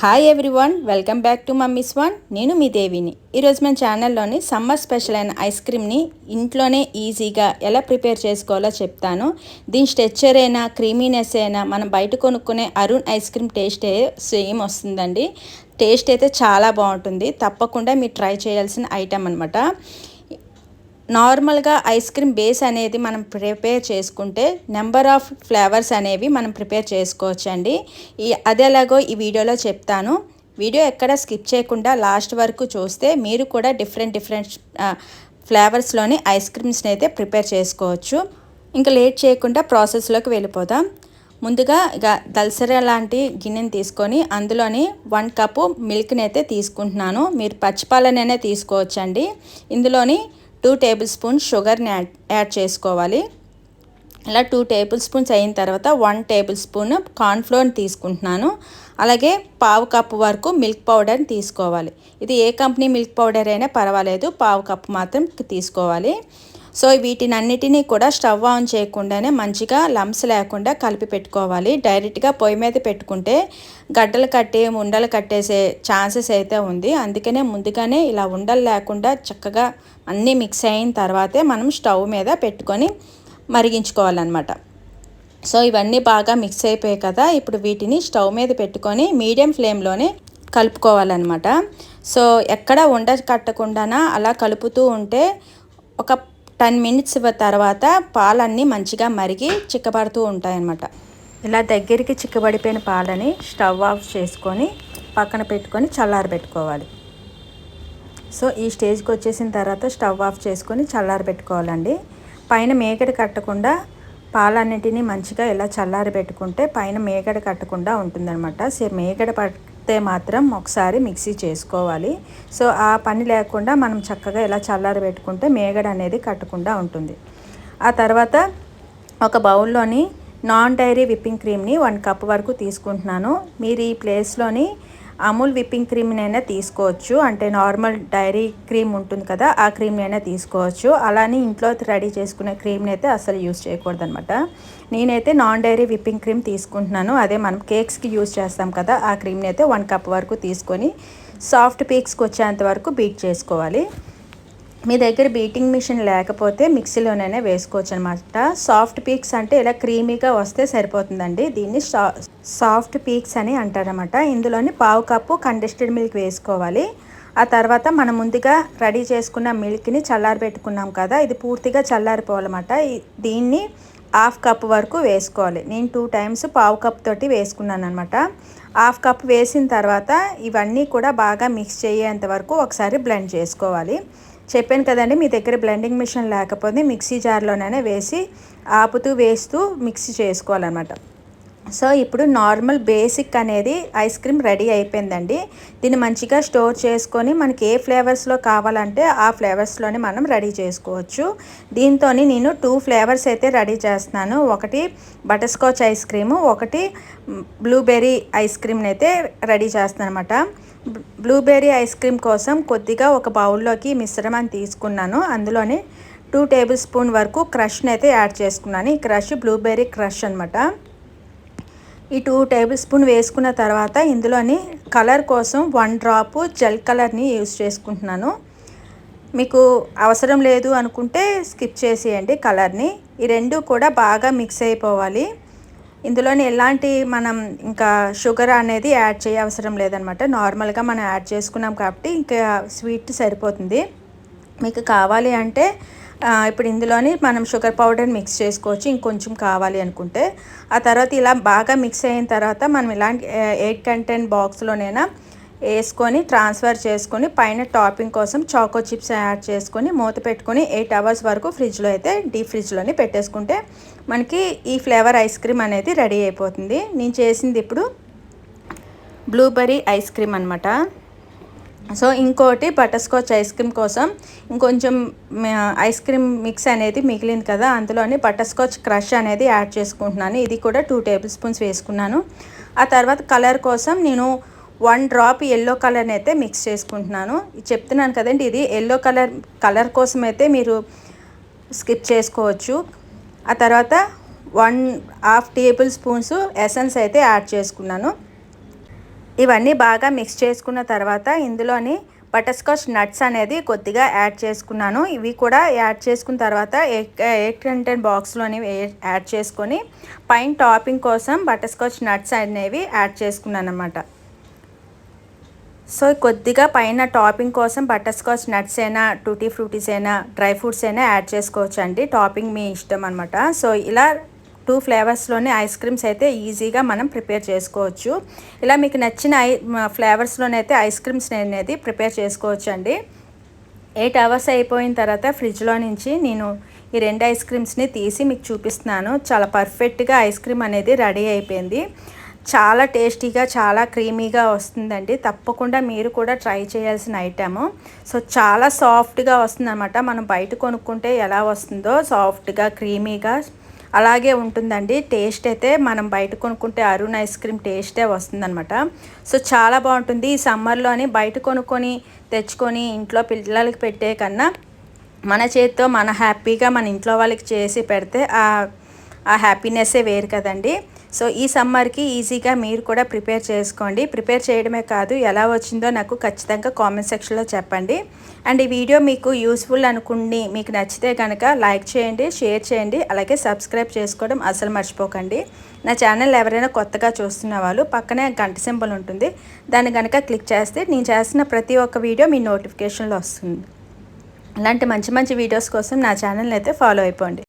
Hi everyone welcome back to mummy's one నేను మీ దేవిని. ఈరోజు మన ఛానల్లోని సమ్మర్ స్పెషల్ అయిన ఐస్ క్రీమ్ని ఇంట్లోనే ఈజీగా ఎలా ప్రిపేర్ చేసుకోవాలో చెప్తాను. దీని స్ట్రెచ్చర్ అయినా క్రీమీనెస్ అయినా మనం బయట కొనుక్కునే Arun ice cream taste same వస్తుందండి. టేస్ట్ అయితే చాలా బాగుంటుంది. తప్పకుండా మీరు ట్రై చేయాల్సిన ఐటెం అనమాట నార్మల్గా ఐస్ క్రీమ్ బేస్ అనేది మనం ప్రిపేర్ చేసుకుంటే నెంబర్ ఆఫ్ ఫ్లేవర్స్ అనేవి మనం ప్రిపేర్ చేసుకోవచ్చు అండి ఈ అదేలాగో ఈ వీడియోలో చెప్తాను. వీడియో ఎక్కడ స్కిప్ చేయకుండా లాస్ట్ వరకు చూస్తే మీరు కూడా డిఫరెంట్ డిఫరెంట్ ఫ్లేవర్స్లోని ఐస్ క్రీమ్స్ని అయితే ప్రిపేర్ చేసుకోవచ్చు. ఇంకా లేట్ చేయకుండా ప్రాసెస్లోకి వెళ్ళిపోదాం. ముందుగా ఇక దల్సర లాంటి గిన్నెని తీసుకొని అందులోని వన్ కప్పు మిల్క్ని అయితే తీసుకుంటున్నాను. మీరు పచ్చిపాలనైనా తీసుకోవచ్చండి. ఇందులోని టూ టేబుల్ స్పూన్ షుగర్ని యాడ్ యాడ్ చేసుకోవాలి. ఇలా టూ టేబుల్ స్పూన్స్ అయిన తర్వాత వన్ టేబుల్ స్పూన్ కార్న్ఫ్లోర్ని తీసుకుంటున్నాను. అలాగే పావు కప్పు వరకు మిల్క్ పౌడర్ని తీసుకోవాలి. ఇది ఏ కంపెనీ మిల్క్ పౌడర్ అయినా పర్వాలేదు పావు కప్పు మాత్రం తీసుకోవాలి. సో వీటిని అన్నిటినీ కూడా స్టవ్ ఆన్ చేయకుండానే మంచిగా లంప్స్ లేకుండా కలిపి పెట్టుకోవాలి. డైరెక్ట్గా పొయ్యి మీద పెట్టుకుంటే గడ్డలు కట్టి ఉండలు కట్టేసే ఛాన్సెస్ అయితే ఉంది. అందుకనే ముందుగానే ఇలా ఉండలు లేకుండా చక్కగా అన్నీ మిక్స్ అయిన తర్వాతే మనం స్టవ్ మీద పెట్టుకొని మరిగించుకోవాలన్నమాట. సో ఇవన్నీ బాగా మిక్స్ అయిపోయాయి కదా ఇప్పుడు వీటిని స్టవ్ మీద పెట్టుకొని మీడియం ఫ్లేమ్లోనే కలుపుకోవాలన్నమాట. సో ఎక్కడ ఉండ కట్టకుండా అలా కలుపుతూ ఉంటే ఒక టెన్ మినిట్స్ తర్వాత పాలన్నీ మంచిగా మరిగి చిక్కబడుతూ ఉంటాయన్నమాట. ఇలా దగ్గరికి చిక్కబడిపోయిన పాలని స్టవ్ ఆఫ్ చేసుకొని పక్కన పెట్టుకొని చల్లారబెట్టుకోవాలి సో ఈ స్టేజ్కి వచ్చేసిన తర్వాత స్టవ్ ఆఫ్ చేసుకొని చల్లారబెట్టుకోవాలండి పైన మేకడి కట్టకుండా పాలన్నిటినీ మంచిగా ఇలా చల్లారబెట్టుకుంటే పైన మేగడ కట్టకుండా ఉంటుందన్నమాట. సే మేగడ వస్తే మాత్రం ఒకసారి మిక్సీ చేసుకోవాలి. సో ఆ పని లేకుండా మనం చక్కగా ఇలా చల్లారబెట్టుకుంటే మేగడ అనేది కట్టకుండా ఉంటుంది. ఆ తర్వాత ఒక బౌల్లోని నాన్ డైరీ విప్పింగ్ క్రీమ్ని వన్ కప్ వరకు తీసుకుంటున్నాను. మీరు ఈ ప్లేస్లోని అమూల్ విప్పింగ్ క్రీమ్నైనా తీసుకోవచ్చు. అంటే నార్మల్ డైరీ క్రీమ్ ఉంటుంది కదా ఆ క్రీమ్నైనా తీసుకోవచ్చు. అలానే ఇంట్లో రెడీ చేసుకునే క్రీమ్ని అయితే అసలు యూజ్ చేయకూడదు అనమాట నేనైతే నాన్ డైరీ విప్పింగ్ క్రీమ్ తీసుకుంటున్నాను. అదే మనం కేక్స్కి యూజ్ చేస్తాం కదా ఆ క్రీమ్ని అయితే వన్ కప్ వరకు తీసుకొని సాఫ్ట్ పీక్స్కి వచ్చేంత వరకు బీట్ చేసుకోవాలి. మీ దగ్గర బీటింగ్ మిషన్ లేకపోతే మిక్సీలోనైనా వేసుకోవచ్చు అనమాట సాఫ్ట్ పీక్స్ అంటే ఇలా క్రీమీగా వస్తే సరిపోతుందండి. దీన్ని సాఫ్ట్ పీక్స్ అని అంటారనమాట. ఇందులోని పావు కప్పు కండెస్టెడ్ మిల్క్ వేసుకోవాలి. ఆ తర్వాత మనం ముందుగా రెడీ చేసుకున్న మిల్క్ని చల్లారబెట్టుకున్నాం కదా ఇది పూర్తిగా చల్లారిపోవాలన్నమాట. దీన్ని హాఫ్ కప్ వరకు వేసుకోవాలి. నేను టూ టైమ్స్ పావు కప్ తోటి వేసుకున్నాను అనమాట హాఫ్ కప్ వేసిన తర్వాత ఇవన్నీ కూడా బాగా మిక్స్ చేయేంత వరకు ఒకసారి బ్లెండ్ చేసుకోవాలి. చెప్పాను కదండి మీ దగ్గర బ్లెండింగ్ మిషన్ లేకపోతే మిక్సీ జార్లోనైనా వేసి ఆపుతూ వేస్తూ మిక్సీ చేసుకోవాలన్నమాట. సో ఇప్పుడు నార్మల్ బేసిక్ అనేది ఐస్ క్రీమ్ రెడీ అయిపోయిందండి. దీన్ని మంచిగా స్టోర్ చేసుకొని మనకి ఏ ఫ్లేవర్స్లో కావాలంటే ఆ ఫ్లేవర్స్లోనే మనం రెడీ చేసుకోవచ్చు. దీంతో నేను టూ ఫ్లేవర్స్ అయితే రెడీ చేస్తున్నాను. ఒకటి బటర్ స్కాచ్ ఐస్ క్రీము ఒకటి బ్లూబెర్రీ ఐస్ క్రీమ్ని అయితే రెడీ చేస్తాను అనమాట బ్లూబెర్రీ ఐస్ క్రీమ్ కోసం కొద్దిగా ఒక బౌల్లోకి మిశ్రమాన్ని తీసుకున్నాను. అందులోనే టూ టేబుల్ స్పూన్ వరకు క్రష్ని అయితే యాడ్ చేసుకున్నాను. ఈ క్రష్ బ్లూబెర్రీ క్రష్ అనమాట ఈ టూ టేబుల్ స్పూన్ వేసుకున్న తర్వాత ఇందులోని కలర్ కోసం వన్ డ్రాప్ జెల్ కలర్ని యూజ్ చేసుకుంటున్నాను. మీకు అవసరం లేదు అనుకుంటే స్కిప్ చేసేయండి కలర్ని. ఈ రెండు కూడా బాగా మిక్స్ అయిపోవాలి. ఇందులోని ఎలాంటి మనం ఇంకా షుగర్ అనేది యాడ్ చేయ అవసరం లేదనమాట. నార్మల్గా మనం యాడ్ చేసుకున్నాం కాబట్టి ఇంకా స్వీట్ సరిపోతుంది. మీకు కావాలి అంటే ఇప్పుడు ఇందులోని మనం షుగర్ పౌడర్ మిక్స్ చేసుకోవచ్చు. ఇంకొంచెం కావాలి అనుకుంటే. ఆ తర్వాత ఇలా బాగా మిక్స్ అయిన తర్వాత మనం ఇలాంటి ఎయిట్ కంటెంట్ బాక్స్లోనైనా వేసుకొని ట్రాన్స్ఫర్ చేసుకొని పైన టాపింగ్ కోసం చాకో చిప్స్ యాడ్ చేసుకొని మూత పెట్టుకొని ఎయిట్ అవర్స్ వరకు ఫ్రిడ్జ్లో అయితే డీప్ ఫ్రిడ్జ్లోనే పెట్టేసుకుంటే మనకి ఈ ఫ్లేవర్ ఐస్ క్రీమ్ అనేది రెడీ అయిపోతుంది. నేను చేసింది ఇప్పుడు బ్లూబెర్రీ ఐస్ క్రీమ్ అనమాట సో ఇంకోటి బటర్ స్కాచ్ ఐస్ క్రీమ్ కోసం ఇంకొంచెం ఐస్ క్రీమ్ మిక్స్ అనేది మిగిలింది కదా అందులోని బటర్ స్కాచ్ క్రష్ అనేది యాడ్ చేసుకుంటున్నాను. ఇది కూడా టూ టేబుల్ స్పూన్స్ వేసుకున్నాను. ఆ తర్వాత కలర్ కోసం నేను వన్ డ్రాప్ ఎల్లో కలర్ని అయితే మిక్స్ చేసుకుంటున్నాను. చెప్తున్నాను కదండి ఇది ఎల్లో కలర్ కలర్ కోసం అయితే మీరు స్కిప్ చేసుకోవచ్చు. ఆ తర్వాత one half tablespoons essence అయితే యాడ్ చేసుకున్నాను. ఇవన్నీ బాగా మిక్స్ చేసుకున్న తర్వాత ఇందులోని బటర్స్కాచ్ నట్స్ అనేది కొద్దిగా యాడ్ చేసుకున్నాను. ఇవి కూడా యాడ్ చేసుకున్న తర్వాత ఎయిట్ హండ్రెడ్ బాక్స్లోని యాడ్ చేసుకొని పైన టాపింగ్ కోసం బటర్స్కాచ్ నట్స్ అనేవి యాడ్ చేసుకున్నాను అనమాట సో కొద్దిగా పైన టాపింగ్ కోసం బటర్ స్కాచ్ నట్స్ అయినా టూటీ ఫ్రూటీస్ అయినా డ్రై ఫ్రూట్స్ అయినా యాడ్ చేసుకోవచ్చు అండి టాపింగ్ మీ ఇష్టం అనమాట సో ఇలా టూ ఫ్లేవర్స్లోనే ఐస్ క్రీమ్స్ అయితే ఈజీగా మనం ప్రిపేర్ చేసుకోవచ్చు. ఇలా మీకు నచ్చిన ఐ ఫ్లేవర్స్లోనైతే ఐస్ క్రీమ్స్ అనేది ప్రిపేర్ చేసుకోవచ్చు అండి ఎయిట్ అవర్స్ అయిపోయిన తర్వాత ఫ్రిడ్జ్లో నుంచి నేను ఈ రెండు ఐస్ క్రీమ్స్ని తీసి మీకు చూపిస్తున్నాను. చాలా పర్ఫెక్ట్గా ఐస్ క్రీమ్ అనేది రెడీ అయిపోయింది. చాలా టేస్టీగా చాలా క్రీమీగా వస్తుందండి. తప్పకుండా మీరు కూడా ట్రై చేయాల్సిన ఐటెము. సో చాలా సాఫ్ట్గా వస్తుందన్నమాట. మనం బయట కొనుక్కుంటే ఎలా వస్తుందో సాఫ్ట్గా క్రీమీగా అలాగే ఉంటుందండి. టేస్ట్ అయితే మనం బయట కొనుక్కుంటే అరుణ్ ఐస్ క్రీమ్ టేస్టే వస్తుందన్నమాట. సో చాలా బాగుంటుంది. ఈ సమ్మర్లోని బయట కొనుక్కొని తెచ్చుకొని ఇంట్లో పిల్లలకి పెట్టే కన్నా మన చేతితో మన హ్యాపీగా మన ఇంట్లో వాళ్ళకి చేసి పెడితే ఆ హ్యాపీనెస్సే వేరు కదండి. సో ఈ సమ్మర్కి ఈజీగా మీరు కూడా ప్రిపేర్ చేసుకోండి. ప్రిపేర్ చేయడమే కాదు ఎలా వచ్చిందో నాకు ఖచ్చితంగా కామెంట్ సెక్షన్లో చెప్పండి. అండ్ ఈ వీడియో మీకు యూస్ఫుల్ అనుకుని మీకు నచ్చితే కనుక లైక్ చేయండి షేర్ చేయండి అలాగే సబ్స్క్రైబ్ చేసుకోవడం అసలు మర్చిపోకండి. నా ఛానల్ ఎవరైనా కొత్తగా చూస్తున్న వాళ్ళు పక్కనే గంట సింబల్ ఉంటుంది దాన్ని కనుక క్లిక్ చేస్తే నేను చేసిన ప్రతి ఒక్క వీడియో మీ నోటిఫికేషన్లో వస్తుంది. అలాంటి మంచి మంచి వీడియోస్ కోసం నా ఛానల్ని అయితే ఫాలో అయిపోండి.